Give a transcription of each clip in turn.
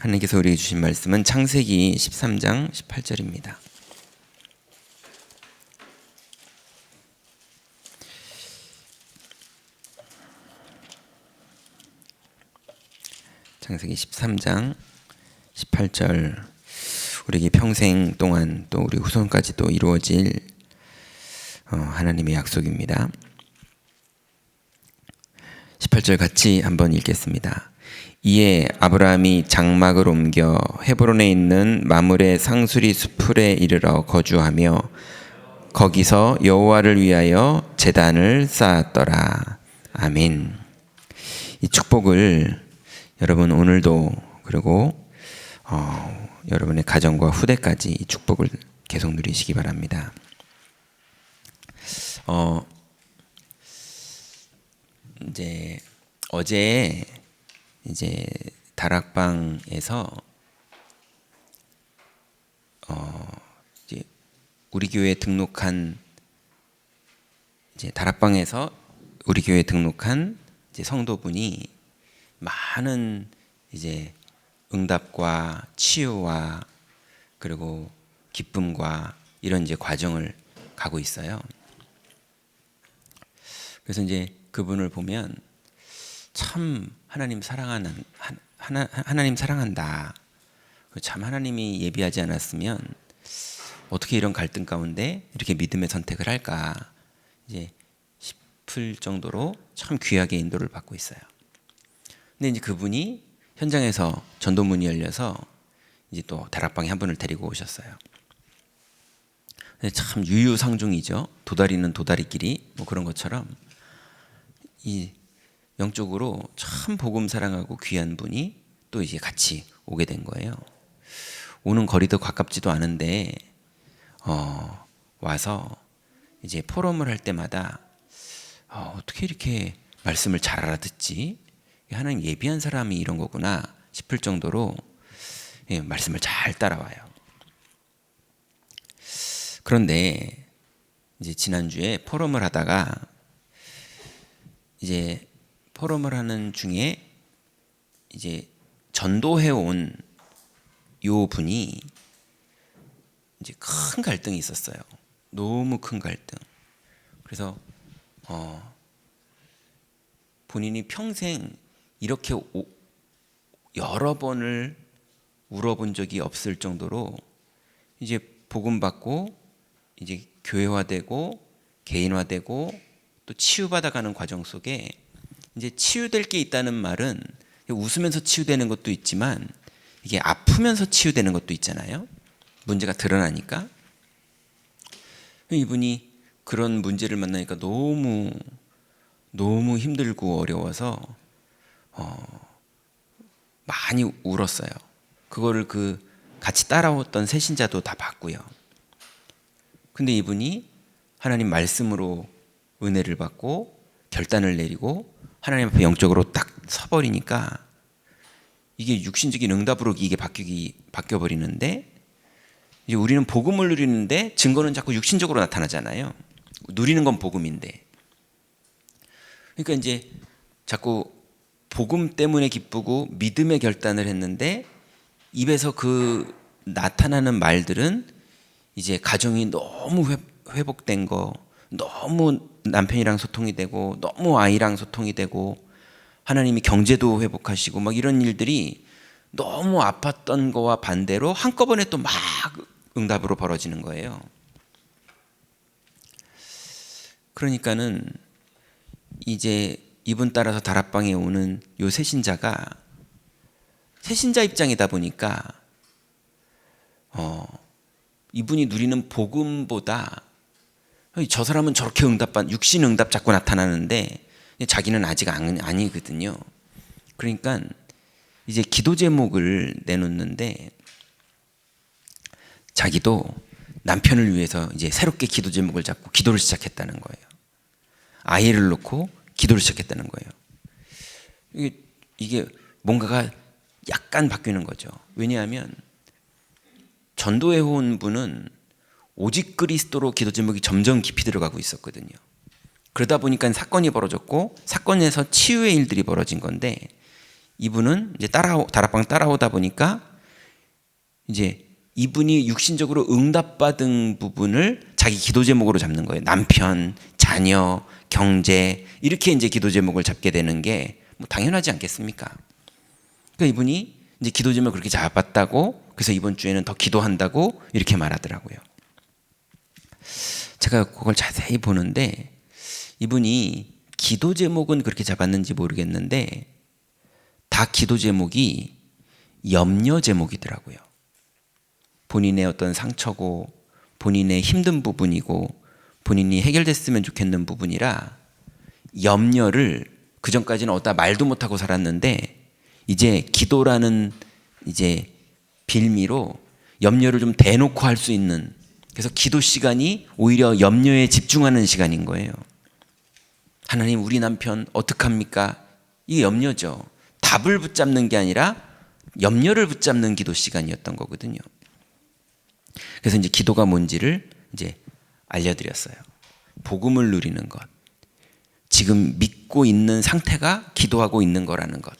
하나님께서 우리에게 주신 말씀은 창세기 13장 18절입니다. 창세기 13장 18절 우리에게 평생 동안 또 우리 후손까지도 이루어질 어, 하나님의 약속입니다. 18절 같이 한번 읽겠습니다. 이에 아브라함이 장막을 옮겨 헤브론에 있는 마물의 상수리 수풀에 이르러 거주하며 거기서 여호와를 위하여 제단을 쌓았더라. 아멘. 이 축복을 여러분 오늘도 그리고 어, 여러분의 가정과 후대까지 이 축복을 계속 누리시기 바랍니다. 어, 이제 어제 이제 다락방에서 어 이제 우리 교회 등록한 이제 다락방에서 우리 교회 등록한 이제 성도분이 많은 이제 응답과 치유와 그리고 기쁨과 이런 이제 과정을 가고 있어요. 그래서 이제 그분을 보면 참 하나님 사랑하는 하나, 하나님 사랑한다. 참 하나님이 예비하지 않았으면 어떻게 이런 갈등 가운데 이렇게 믿음의 선택을 할까 이제 싶을 정도로 참 귀하게 인도를 받고 있어요. 근데 이제 그분이 현장에서 전도문이 열려서 이제 또 다락방에 한 분을 데리고 오셨어요. 참 유유상종이죠. 도다리는 도다리끼리 뭐 그런 것처럼 이 영적으로 참 복음 사랑하고 귀한 분이 또 이제 같이 오게 된 거예요. 오는 거리도 가깝지도 않은데 어, 와서 이제 포럼을 할 때마다 어, 어떻게 이렇게 말씀을 잘 알아듣지? 하나님 예비한 사람이 이런 거구나 싶을 정도로 예, 말씀을 잘 따라와요. 그런데 이제 지난주에 포럼을 하다가 이제 포럼을 하는 중에 이제 전도해 온 요 분이 이제 큰 갈등이 있었어요. 너무 큰 갈등. 그래서 어 본인이 평생 이렇게 오, 여러 번을 울어본 적이 없을 정도로 이제 복음 받고 이제 교회화되고 개인화되고 또 치유받아가는 과정 속에 이제 치유될 게 있다는 말은 웃으면서 치유되는 것도 있지만 이게 아프면서 치유되는 것도 있잖아요. 문제가 드러나니까 이분이 그런 문제를 만나니까 너무 너무 힘들고 어려워서 어, 많이 울었어요. 그거를 그 같이 따라왔던 새신자도 다 봤고요. 근데 이분이 하나님 말씀으로 은혜를 받고 결단을 내리고 하나님 앞에 영적으로 딱 서버리니까 이게 육신적인 응답으로 이게 바뀌기 바뀌어 버리는데 이제 우리는 복음을 누리는데 증거는 자꾸 육신적으로 나타나잖아요. 누리는 건 복음인데. 그러니까 이제 자꾸 복음 때문에 기쁘고 믿음의 결단을 했는데 입에서 그 나타나는 말들은 이제 가정이 너무 회복된 거, 너무 남편이랑 소통이 되고 너무 아이랑 소통이 되고 하나님이 경제도 회복하시고 막 이런 일들이 너무 아팠던 거와 반대로 한꺼번에 또 막 응답으로 벌어지는 거예요. 그러니까는 이제 이분 따라서 다락방에 오는 요 새신자가 새신자 입장이다 보니까 어 이분이 누리는 복음보다 저 사람은 저렇게 응답받 육신 응답 자꾸 나타나는데 자기는 아직 아니거든요. 그러니까 이제 기도 제목을 내놓는데 자기도 남편을 위해서 이제 새롭게 기도 제목을 잡고 기도를 시작했다는 거예요. 아이를 놓고 기도를 시작했다는 거예요. 이게, 이게 뭔가가 약간 바뀌는 거죠. 왜냐하면 전도해 온 분은 오직 그리스도로 기도 제목이 점점 깊이 들어가고 있었거든요. 그러다 보니까 사건이 벌어졌고 사건에서 치유의 일들이 벌어진 건데 이분은 이제 따라 다락방 따라오다 보니까 이제 이분이 육신적으로 응답받은 부분을 자기 기도 제목으로 잡는 거예요. 남편, 자녀, 경제 이렇게 이제 기도 제목을 잡게 되는 게 뭐 당연하지 않겠습니까? 그러니까 이분이 이제 기도 제목을 그렇게 잡았다고 그래서 이번 주에는 더 기도한다고 이렇게 말하더라고요. 제가 그걸 자세히 보는데 이분이 기도 제목은 그렇게 잡았는지 모르겠는데 다 기도 제목이 염려 제목이더라고요. 본인의 어떤 상처고 본인의 힘든 부분이고 본인이 해결됐으면 좋겠는 부분이라 염려를 그 전까지는 어디다 말도 못하고 살았는데 이제 기도라는 이제 빌미로 염려를 좀 대놓고 할 수 있는 그래서 기도 시간이 오히려 염려에 집중하는 시간인 거예요. 하나님 우리 남편 어떡합니까? 이게 염려죠. 답을 붙잡는 게 아니라 염려를 붙잡는 기도 시간이었던 거거든요. 그래서 이제 기도가 뭔지를 이제 알려드렸어요. 복음을 누리는 것. 지금 믿고 있는 상태가 기도하고 있는 거라는 것.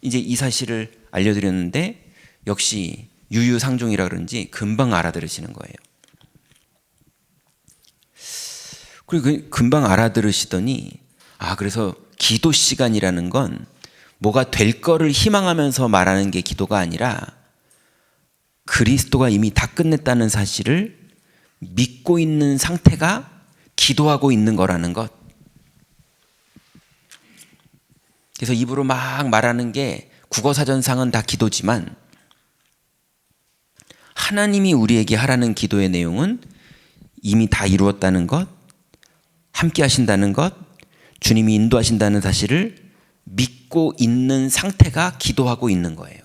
이제 이 사실을 알려드렸는데 역시 유유상종이라 그런지 금방 알아들으시는 거예요. 그리고 그 금방 알아들으시더니 아 그래서 기도 시간이라는 건 뭐가 될 거를 희망하면서 말하는 게 기도가 아니라 그리스도가 이미 다 끝냈다는 사실을 믿고 있는 상태가 기도하고 있는 거라는 것. 그래서 입으로 막 말하는 게 국어사전상은 다 기도지만 하나님이 우리에게 하라는 기도의 내용은 이미 다 이루었다는 것, 함께 하신다는 것, 주님이 인도하신다는 사실을 믿고 있는 상태가 기도하고 있는 거예요.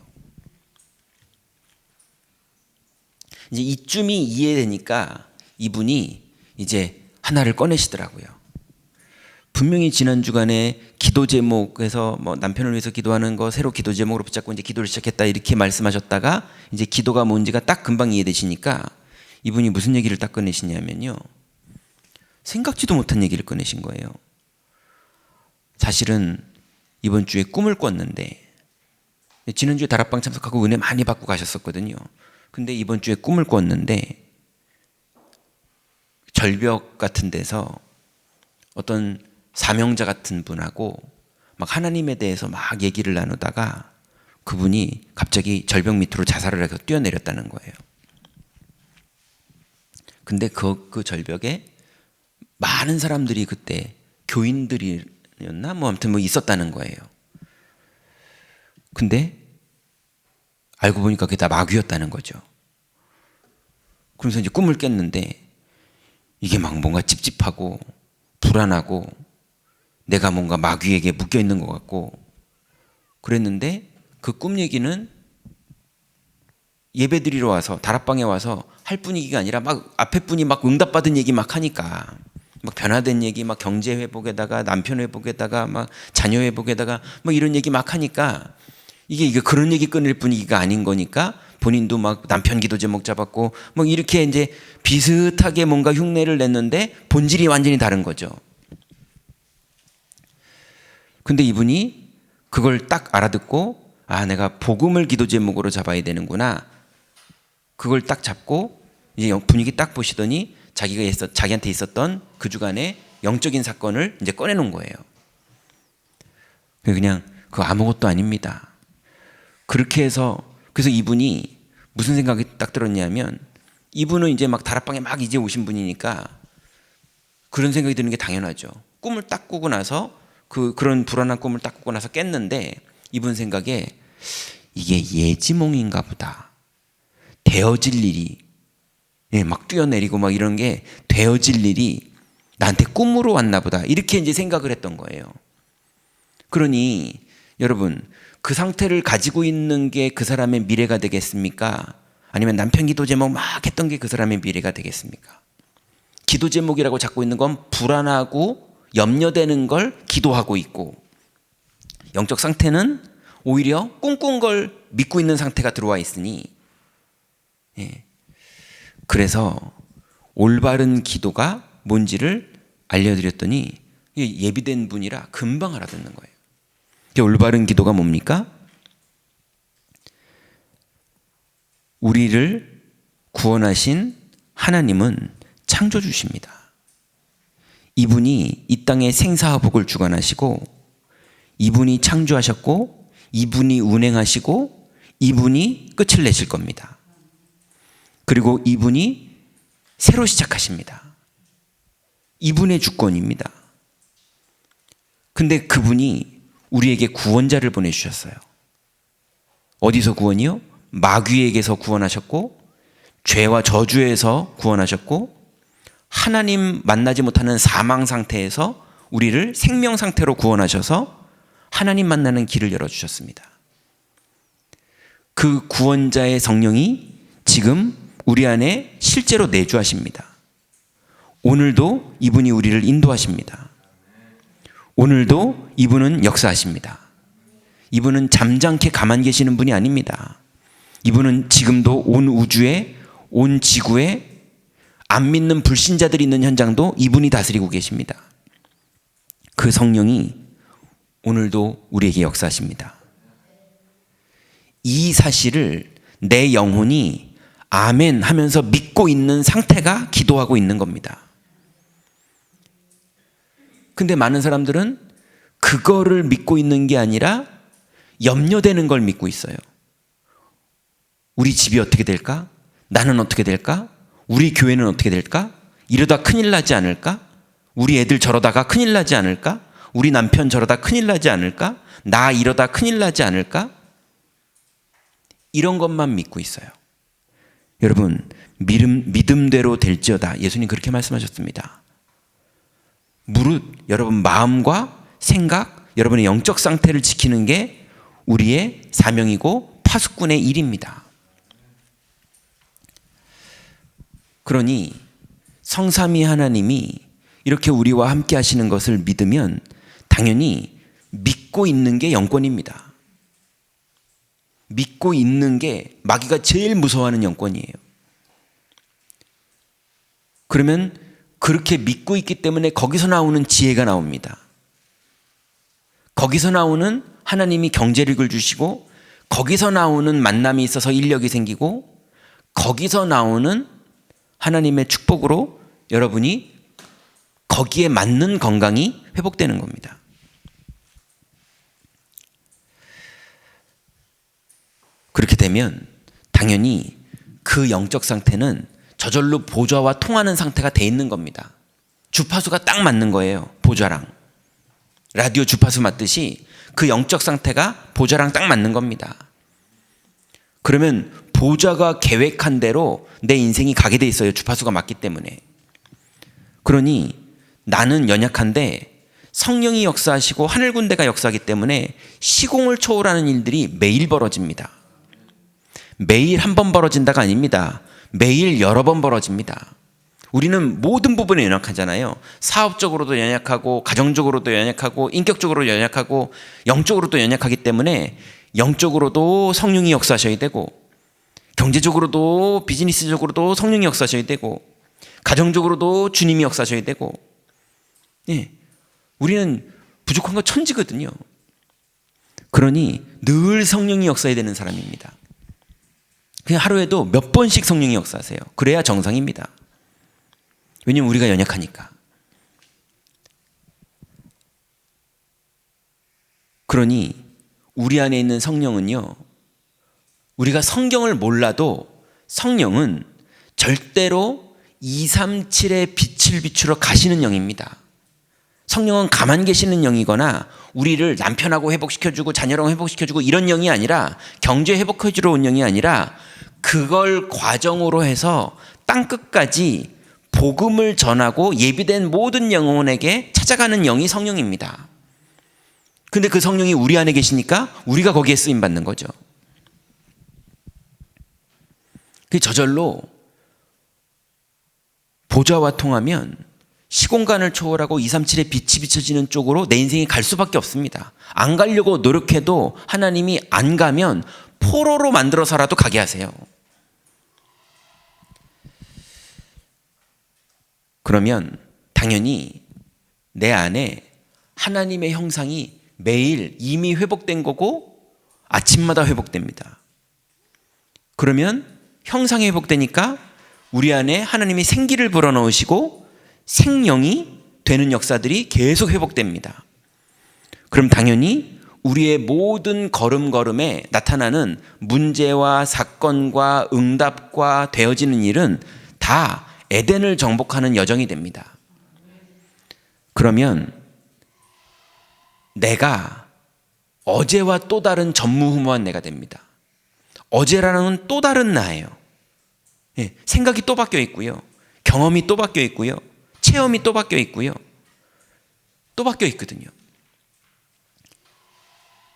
이제 이쯤이 이해되니까 이분이 이제 하나를 꺼내시더라고요. 분명히 지난 주간에 기도 제목에서 뭐 남편을 위해서 기도하는 거 새로 기도 제목으로 붙잡고 이제 기도를 시작했다 이렇게 말씀하셨다가 이제 기도가 뭔지가 딱 금방 이해되시니까 이분이 무슨 얘기를 딱 꺼내시냐면요. 생각지도 못한 얘기를 꺼내신 거예요. 사실은 이번 주에 꿈을 꿨는데 지난주에 다락방 참석하고 은혜 많이 받고 가셨었거든요. 근데 이번 주에 꿈을 꿨는데 절벽 같은 데서 어떤 사명자 같은 분하고 막 하나님에 대해서 막 얘기를 나누다가 그분이 갑자기 절벽 밑으로 자살을 해서 뛰어내렸다는 거예요. 근데 그, 그 절벽에 많은 사람들이 그때 교인들이었나? 뭐 아무튼 뭐 있었다는 거예요. 근데 알고 보니까 그게 다 마귀였다는 거죠. 그래서 이제 꿈을 깼는데 이게 막 뭔가 찝찝하고 불안하고 내가 뭔가 마귀에게 묶여 있는 것 같고 그랬는데 그 꿈 얘기는 예배 드리러 와서 다락방에 와서 할 분위기가 아니라 막 앞에 분이 막 응답받은 얘기 막 하니까 막 변화된 얘기 막 경제 회복에다가 남편 회복에다가 막 자녀 회복에다가 뭐 이런 얘기 막 하니까 이게 이게 그런 얘기 끊을 분위기가 아닌 거니까 본인도 막 남편 기도 제목 잡았고 뭐 이렇게 이제 비슷하게 뭔가 흉내를 냈는데 본질이 완전히 다른 거죠. 근데 이분이 그걸 딱 알아듣고 아 내가 복음을 기도 제목으로 잡아야 되는구나. 그걸 딱 잡고 이제 분위기 딱 보시더니 자기가 있었 자기한테 있었던 그 주간의 영적인 사건을 이제 꺼내놓은 거예요. 그냥 그 아무것도 아닙니다. 그렇게 해서 그래서 이분이 무슨 생각이 딱 들었냐면 이분은 이제 막 다락방에 막 이제 오신 분이니까 그런 생각이 드는 게 당연하죠. 꿈을 딱 꾸고 나서 그 그런 불안한 꿈을 딱 꾸고 나서 깼는데 이분 생각에 이게 예지몽인가 보다. 되어질 일이 예, 막 뛰어내리고 막 이런 게 되어질 일이 나한테 꿈으로 왔나 보다. 이렇게 이제 생각을 했던 거예요. 그러니 여러분 그 상태를 가지고 있는 게 그 사람의 미래가 되겠습니까? 아니면 남편 기도 제목 막 했던 게 그 사람의 미래가 되겠습니까? 기도 제목이라고 잡고 있는 건 불안하고 염려되는 걸 기도하고 있고 영적 상태는 오히려 꿍꿍 걸 믿고 있는 상태가 들어와 있으니 예. 그래서 올바른 기도가 뭔지를 알려드렸더니 예비된 분이라 금방 알아듣는 거예요. 그 올바른 기도가 뭡니까? 우리를 구원하신 하나님은 창조주십니다. 이분이 이 땅에 생사와 복을 주관하시고 이분이 창조하셨고 이분이 운행하시고 이분이 끝을 내실 겁니다. 그리고 이분이 새로 시작하십니다. 이분의 주권입니다. 근데 그분이 우리에게 구원자를 보내주셨어요. 어디서 구원이요? 마귀에게서 구원하셨고, 죄와 저주에서 구원하셨고, 하나님 만나지 못하는 사망 상태에서 우리를 생명 상태로 구원하셔서 하나님 만나는 길을 열어주셨습니다. 그 구원자의 성령이 지금 우리 안에 실제로 내주하십니다. 오늘도 이분이 우리를 인도하십니다. 오늘도 이분은 역사하십니다. 이분은 잠잠케 가만 계시는 분이 아닙니다. 이분은 지금도 온 우주에, 온 지구에 안 믿는 불신자들이 있는 현장도 이분이 다스리고 계십니다. 그 성령이 오늘도 우리에게 역사하십니다. 이 사실을 내 영혼이 아멘 하면서 믿고 있는 상태가 기도하고 있는 겁니다. 근데 많은 사람들은 그거를 믿고 있는 게 아니라 염려되는 걸 믿고 있어요. 우리 집이 어떻게 될까? 나는 어떻게 될까? 우리 교회는 어떻게 될까? 이러다 큰일 나지 않을까? 우리 애들 저러다가 큰일 나지 않을까? 우리 남편 저러다 큰일 나지 않을까? 나 이러다 큰일 나지 않을까? 이런 것만 믿고 있어요. 여러분, 믿음, 믿음대로 될지어다. 예수님 그렇게 말씀하셨습니다. 무릇 여러분 마음과 생각, 여러분의 영적 상태를 지키는 게 우리의 사명이고 파수꾼의 일입니다. 그러니 성삼위 하나님이 이렇게 우리와 함께 하시는 것을 믿으면 당연히 믿고 있는 게 영권입니다. 믿고 있는 게 마귀가 제일 무서워하는 영권이에요. 그러면 그렇게 믿고 있기 때문에 거기서 나오는 지혜가 나옵니다. 거기서 나오는 하나님이 경제력을 주시고 거기서 나오는 만남이 있어서 인력이 생기고 거기서 나오는 하나님의 축복으로 여러분이 거기에 맞는 건강이 회복되는 겁니다. 그렇게 되면 당연히 그 영적 상태는 저절로 보좌와 통하는 상태가 돼 있는 겁니다. 주파수가 딱 맞는 거예요. 보좌랑. 라디오 주파수 맞듯이 그 영적 상태가 보좌랑 딱 맞는 겁니다. 그러면 보좌가 계획한 대로 내 인생이 가게 돼 있어요. 주파수가 맞기 때문에. 그러니 나는 연약한데 성령이 역사하시고 하늘 군대가 역사하기 때문에 시공을 초월하는 일들이 매일 벌어집니다. 매일 한 번 벌어진다가 아닙니다. 매일 여러 번 벌어집니다. 우리는 모든 부분에 연약하잖아요. 사업적으로도 연약하고, 가정적으로도 연약하고, 인격적으로 연약하고, 영적으로도 연약하기 때문에 영적으로도 성령이 역사하셔야 되고, 경제적으로도 비즈니스적으로도 성령이 역사하셔야 되고, 가정적으로도 주님이 역사하셔야 되고, 예. 우리는 부족한 거 천지거든요. 그러니 늘 성령이 역사해야 되는 사람입니다. 그냥 하루에도 몇 번씩 성령이 역사하세요. 그래야 정상입니다. 왜냐면 우리가 연약하니까. 그러니 우리 안에 있는 성령은요, 우리가 성경을 몰라도 성령은 절대로 237의 빛을 비추러 가시는 영입니다. 성령은 가만 계시는 영이거나 우리를 남편하고 회복시켜주고 자녀랑 회복시켜주고 이런 영이 아니라 경제 회복해주러 온 영이 아니라 그걸 과정으로 해서 땅 끝까지 복음을 전하고 예비된 모든 영혼에게 찾아가는 영이 성령입니다. 근데 그 성령이 우리 안에 계시니까 우리가 거기에 쓰임 받는 거죠. 그 저절로 보좌와 통하면 시공간을 초월하고 237의 빛이 비춰지는 쪽으로 내 인생이 갈 수밖에 없습니다. 안 가려고 노력해도 하나님이 안 가면 포로로 만들어서라도 가게 하세요. 그러면 당연히 내 안에 하나님의 형상이 매일 이미 회복된 거고 아침마다 회복됩니다. 그러면 형상이 회복되니까 우리 안에 하나님이 생기를 불어넣으시고 생명이 되는 역사들이 계속 회복됩니다. 그럼 당연히 우리의 모든 걸음걸음에 나타나는 문제와 사건과 응답과 되어지는 일은 다 에덴을 정복하는 여정이 됩니다. 그러면 내가 어제와 또 다른 전무후무한 내가 됩니다. 어제라는 또 다른 나예요. 예, 생각이 또 바뀌어 있고요. 경험이 또 바뀌어 있고요. 체험이 또 바뀌어 있고요. 또 바뀌어 있거든요.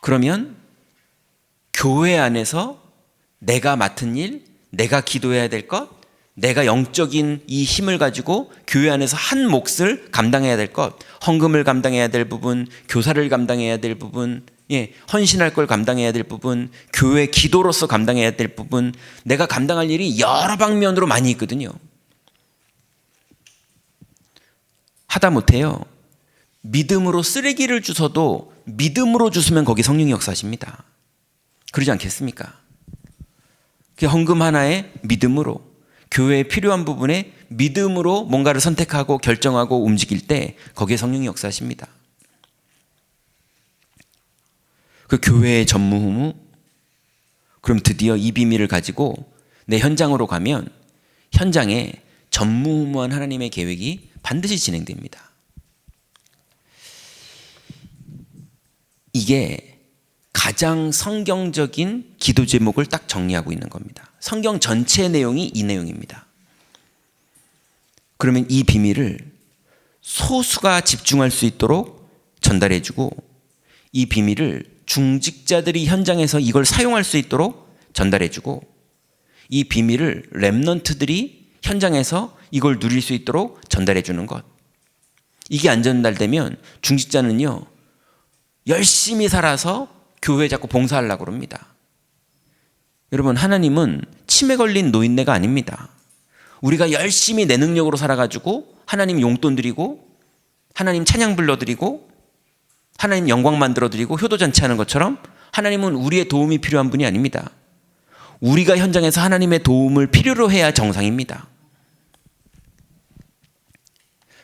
그러면 교회 안에서 내가 맡은 일, 내가 기도해야 될 것, 내가 영적인 이 힘을 가지고 교회 안에서 한 몫을 감당해야 될 것, 헌금을 감당해야 될 부분, 교사를 감당해야 될 부분, 예, 헌신할 걸 감당해야 될 부분, 교회 기도로서 감당해야 될 부분, 내가 감당할 일이 여러 방면으로 많이 있거든요. 하다 못해요. 믿음으로 쓰레기를 주셔도 믿음으로 주시면 거기 성령이 역사하십니다. 그러지 않겠습니까? 그 헌금 하나에 믿음으로 교회에 필요한 부분에 믿음으로 뭔가를 선택하고 결정하고 움직일 때 거기에 성령이 역사하십니다. 그 교회의 전무후무 그럼 드디어 이 비밀을 가지고 내 현장으로 가면 현장에 전무후무한 하나님의 계획이 반드시 진행됩니다. 이게 가장 성경적인 기도 제목을 딱 정리하고 있는 겁니다. 성경 전체 내용이 이 내용입니다. 그러면 이 비밀을 소수가 집중할 수 있도록 전달해 주고 이 비밀을 중직자들이 현장에서 이걸 사용할 수 있도록 전달해 주고 이 비밀을 랩넌트들이 현장에서 이걸 누릴 수 있도록 전달해 주는 것. 이게 안 전달되면 중직자는요. 열심히 살아서 교회 자꾸 봉사하려고 그럽니다. 여러분, 하나님은 치매 걸린 노인네가 아닙니다. 우리가 열심히 내 능력으로 살아가지고 하나님 용돈 드리고 하나님 찬양 불러드리고 하나님 영광 만들어 드리고 효도 잔치 하는 것처럼 하나님은 우리의 도움이 필요한 분이 아닙니다. 우리가 현장에서 하나님의 도움을 필요로 해야 정상입니다.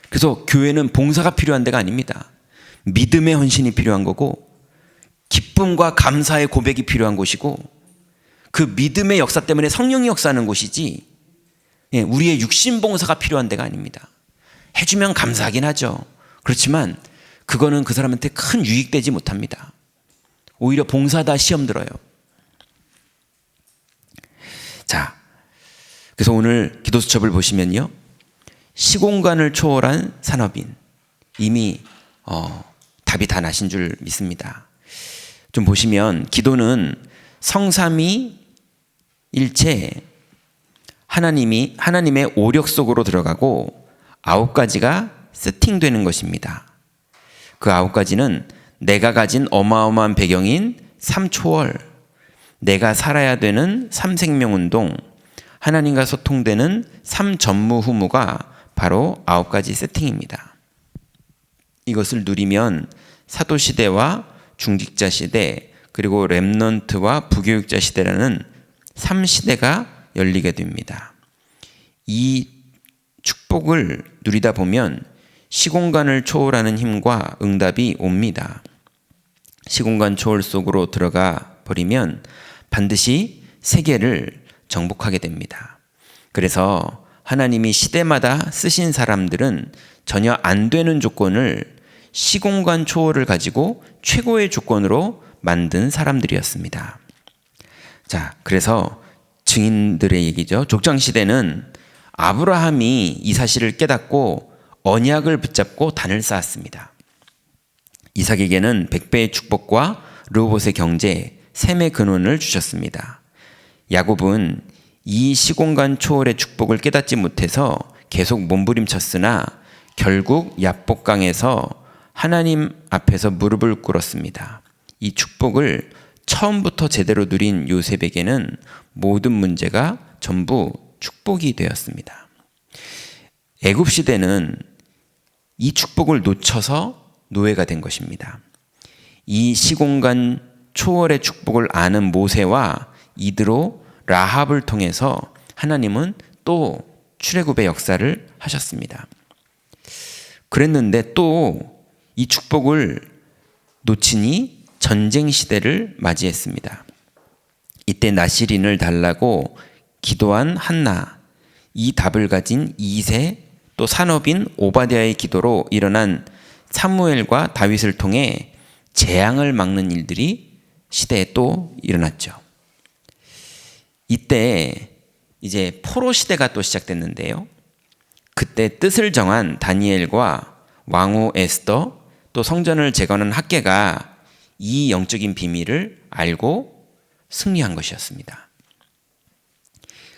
그래서 교회는 봉사가 필요한 데가 아닙니다. 믿음의 헌신이 필요한 거고 기쁨과 감사의 고백이 필요한 곳이고 그 믿음의 역사 때문에 성령이 역사하는 곳이지 예, 우리의 육신 봉사가 필요한 데가 아닙니다. 해주면 감사하긴 하죠. 그렇지만 그거는 그 사람한테 큰 유익되지 못합니다. 오히려 봉사다 시험 들어요. 자, 그래서 오늘 기도수첩을 보시면요. 시공간을 초월한 산업인. 이미, 어, 답이 다 나신 줄 믿습니다. 좀 보시면 기도는 성삼위 일체 하나님이 하나님의 오력 속으로 들어가고 아홉 가지가 세팅되는 것입니다. 그 아홉 가지는 내가 가진 어마어마한 배경인 삼초월, 내가 살아야 되는 삼생명운동, 하나님과 소통되는 삼전무후무가 바로 아홉 가지 세팅입니다. 이것을 누리면 사도 시대와 중직자 시대 그리고 렘넌트와 부교육자 시대라는 3시대가 열리게 됩니다. 이 축복을 누리다 보면 시공간을 초월하는 힘과 응답이 옵니다. 시공간 초월 속으로 들어가 버리면 반드시 세계를 정복하게 됩니다. 그래서 하나님이 시대마다 쓰신 사람들은 전혀 안 되는 조건을 시공간 초월을 가지고 최고의 조건으로 만든 사람들이었습니다. 자, 그래서 증인들의 얘기죠. 족장 시대는 아브라함이 이 사실을 깨닫고 언약을 붙잡고 단을 쌓았습니다. 이삭에게는 백배의 축복과 르봇의 경제, 샘의 근원을 주셨습니다. 야곱은 이 시공간 초월의 축복을 깨닫지 못해서 계속 몸부림쳤으나 결국 야복강에서 하나님 앞에서 무릎을 꿇었습니다. 이 축복을 처음부터 제대로 누린 요셉에게는 모든 문제가 전부 축복이 되었습니다. 애굽 시대는 이 축복을 놓쳐서 노예가 된 것입니다. 이 시공간 초월의 축복을 아는 모세와 이드로 라합을 통해서 하나님은 또 출애굽의 역사를 하셨습니다. 그랬는데 또 이 축복을 놓치니 전쟁 시대를 맞이했습니다. 이때 나시린을 달라고 기도한 한나, 이 답을 가진 이세, 또 산업인 오바댜의 기도로 일어난 사무엘과 다윗을 통해 재앙을 막는 일들이 시대에 또 일어났죠. 이때 이제 포로 시대가 또 시작됐는데요. 그때 뜻을 정한 다니엘과 왕후 에스더 또 성전을 재건한 학계가 이 영적인 비밀을 알고 승리한 것이었습니다.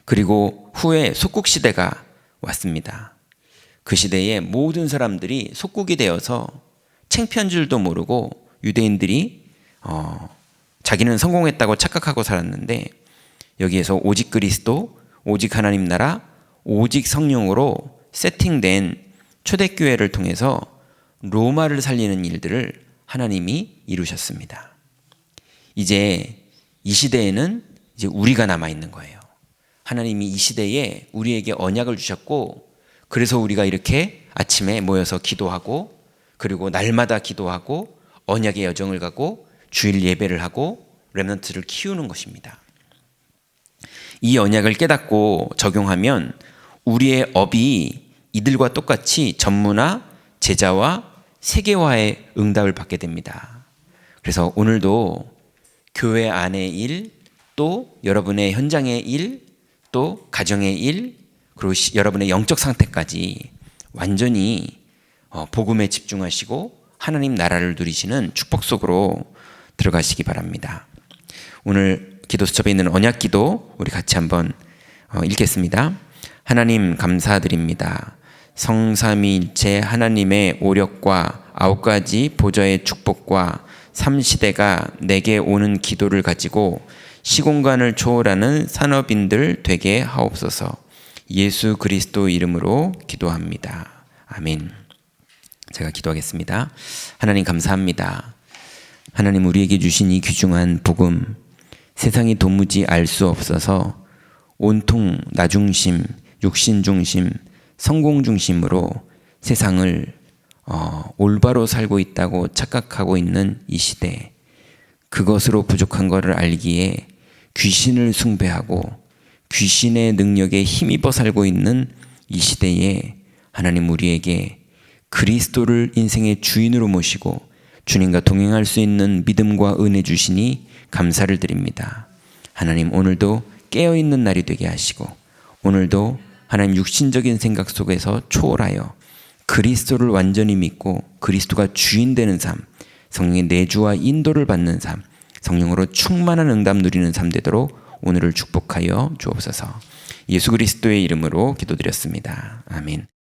그리고 후에 속국 시대가 왔습니다. 그 시대에 모든 사람들이 속국이 되어서 챙피한 줄도 모르고 유대인들이 어, 자기는 성공했다고 착각하고 살았는데 여기에서 오직 그리스도, 오직 하나님 나라, 오직 성령으로 세팅된 초대교회를 통해서 로마를 살리는 일들을 하나님이 이루셨습니다. 이제 이 시대에는 이제 우리가 남아 있는 거예요. 하나님이 이 시대에 우리에게 언약을 주셨고 그래서 우리가 이렇게 아침에 모여서 기도하고 그리고 날마다 기도하고 언약의 여정을 가고 주일 예배를 하고 렘넌트를 키우는 것입니다. 이 언약을 깨닫고 적용하면 우리의 업이 이들과 똑같이 전무나 제자와 세계화의 응답을 받게 됩니다. 그래서 오늘도 교회 안의 일, 또 여러분의 현장의 일, 또 가정의 일, 그리고 여러분의 영적 상태까지 완전히 어, 복음에 집중하시고 하나님 나라를 누리시는 축복 속으로 들어가시기 바랍니다. 오늘 기도 수첩에 있는 언약 기도 우리 같이 한번 어, 읽겠습니다. 하나님 감사드립니다. 성삼위일체 하나님의 오력과 아홉 가지 보좌의 축복과 삼시대가 내게 오는 기도를 가지고 시공간을 초월하는 산업인들 되게 하옵소서. 예수 그리스도 이름으로 기도합니다. 아멘. 제가 기도하겠습니다. 하나님 감사합니다. 하나님 우리에게 주신 이 귀중한 복음 세상이 도무지 알 수 없어서 온통 나 중심, 육신 중심, 성공 중심으로 세상을 어, 올바로 살고 있다고 착각하고 있는 이 시대 그것으로 부족한 것을 알기에 귀신을 숭배하고 귀신의 능력에 힘입어 살고 있는 이 시대에 하나님 우리에게 그리스도를 인생의 주인으로 모시고 주님과 동행할 수 있는 믿음과 은혜 주시니 감사를 드립니다. 하나님 오늘도 깨어 있는 날이 되게 하시고 오늘도 하나님 육신적인 생각 속에서 초월하여 그리스도를 완전히 믿고 그리스도가 주인 되는 삶, 성령의 내주와 인도를 받는 삶, 성령으로 충만한 응답 누리는 삶 되도록 오늘을 축복하여 주옵소서. 예수 그리스도의 이름으로 기도드렸습니다. 아멘.